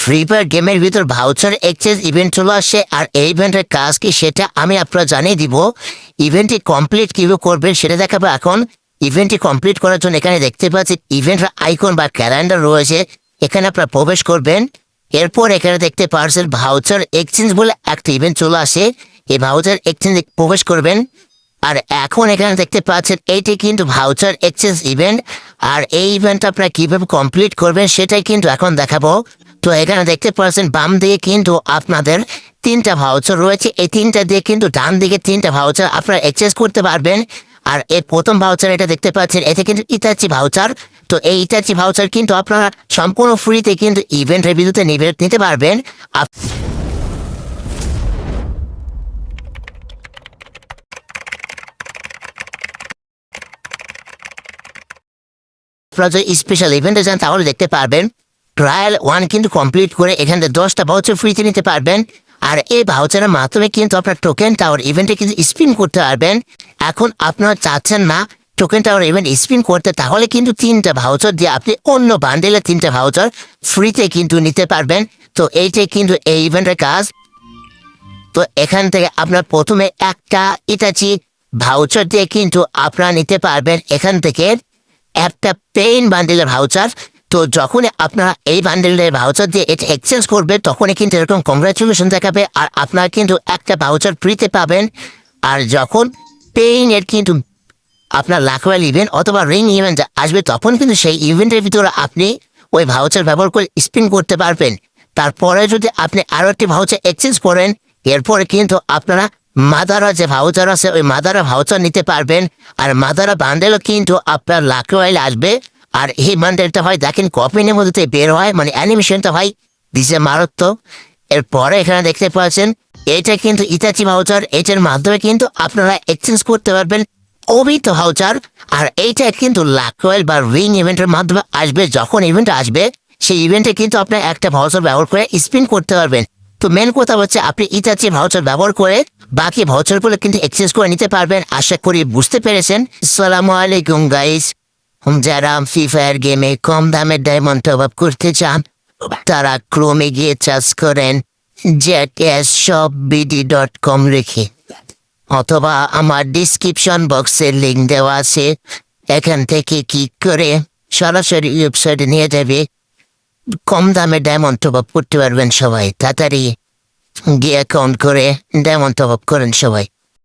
Free fire গেমের ভিতর voucher exchange event চলে আসে, আর এই ইভেন্টের কাজ কি সেটা আমি আপনারা জানিয়ে দিব। ইভেন্টটি কমপ্লিট কীভাবে করবেন সেটা দেখাবো এখন। ইভেন্টটি কমপ্লিট করার জন্য এখানে দেখতে পাচ্ছেন ইভেন্টের আইকন বা ক্যালেন্ডার রয়েছে, এখানে আপনারা প্রবেশ করবেন। এরপর এখানে দেখতে পারছেন ভাউচার এক্সচেঞ্জ বলে একটা ইভেন্ট চলে আসে, এই ভাউচার এক্সচেঞ্জে প্রবেশ করবেন। আর এখন এখানে দেখতে পাচ্ছেন এইটি কিন্তু ভাউচার এক্সচেঞ্জ ইভেন্ট আর এই ইভেন্ট আপনারা কীভাবে কমপ্লিট করবেন সেটাই কিন্তু এখন দেখাবো। তো এখানে দেখতে পাচ্ছেন, বাম দিকে কিন্তু আপনাদের তিনটা ভাউচার রয়েছে। এই তিনটা দিয়ে কিন্তু ডান দিকে তিনটা ভাউচার আপনারা এক্সচেঞ্জ করতে পারবেন। আর এর প্রথম ভাউচার এটা দেখতে পাচ্ছেন, এতে কিন্তু ইতাচি ভাউচার তো এই ইতাচি ভাউচার কিন্তু আপনারা সম্পূর্ণ ফ্রিতে কিন্তু বিরুদ্ধে নিবে নিতে পারবেন। আপ- আপনারা যদি স্পেশাল ইভেন্টে যান তাহলে দেখতে পারবেন। ট্রায়াল ওয়ান কিন্তু কমপ্লিট করে এখান থেকে দশটা ভাউচার ফ্রিতে নিতে পারবেন। আর এই ভাউচারের মাধ্যমে কিন্তু আপনার টোকেন টাওয়ার ইভেন্টে কিন্তু স্পিন করতে পারবেন। এখন আপনারা চাচ্ছেন না টোকেন টাওয়ার ইভেন্ট স্পিন করতে, তাহলে কিন্তু তিনটা ভাউচার দিয়ে আপনি অন্য বান্ডেলে তিনটা ভাউচার ফ্রিতে কিন্তু নিতে পারবেন। তো এইটাই কিন্তু এই ইভেন্টের কাজ। তো এখান থেকে আপনার প্রথমে একটা ইটাচি ভাউচার দিয়ে কিন্তু আপনারা নিতে পারবেন। এখান থেকে একটা পেইন বান্ডেলের ভাউচার তো যখনই আপনারা এই বান্ডেলের ভাউচার দিয়ে এটা এক্সচেঞ্জ করবে, তখনই কিন্তু এরকম কংগ্রাচুলেশন দেখাবে আর আপনারা কিন্তু একটা ভাউচার ফ্রিতে পাবেন। আর যখন পেইন এর কিন্তু আপনার লাখওয়াল ইভেন্ট অথবা রিং ইভেন্ট আসবে, তখন কিন্তু সেই ইভেন্টের ভিতরে আপনি ওই ভাউচার ব্যবহার করে স্পিন করতে পারবেন। তারপরে যদি আপনি আরও একটি ভাউচার এক্সচেঞ্জ করেন, এরপরে কিন্তু আপনারা মাদারা যে ভাউচার আছে, ওই মাদারা ভাউচার নিতে পারবেন। আর মাদারা বান্ডেলও কিন্তু আপনার লাখওয়াইল আসবে। আর এই বান্ডেলটা হয় দেখেন কপিনের মধ্যে বের হয় মানে অ্যানিমেশনটা হয় দিছে মারাত্মক। এরপরে এখানে দেখতে পাচ্ছেন, এটা কিন্তু ইতাচি ভাউচার এটার মাধ্যমে কিন্তু আপনারা এক্সচেঞ্জ করতে পারবেন অবিত ভাউচার আর এইটা কিন্তু লাকওয়েল বা রিং ইভেন্টের মাধ্যমে আসবে, যখন ইভেন্ট আসবে, সেই ইভেন্টে কিন্তু আপনি একটা ভাউচার ব্যবহার করে স্পিন করতে পারবেন। তো মেন কথা হচ্ছে আপনি ইতাচি ভাউচার ব্যবহার করে বাকি ভাউচারগুলো কিন্তু এক্সচেঞ্জ করে নিতে পারবেন। আশা করি বুঝতে পেরেছেন। সালামু আলাইকুম গাইস যারা ফ্রি ফায়ার গেমে কম দামের ডায়মন্ড টপ করতে চান, তারা ক্রোমে গিয়ে চার্জ করেন জ্যাকেস সব বিডি ডট কম রেখে, অথবা আমার ডিসক্রিপশন বক্সের লিঙ্ক দেওয়া আছে। এখান থেকে ক্লিক করে সরাসরি ওয়েবসাইটে নিয়ে যাবে। কম দামে ডায়মন্ড টপ করতে পারবেন সবাই। তাড়াতাড়ি গিয়ে অ্যাকাউন্ট করে ডায়মন্ড টপ করেন সবাই।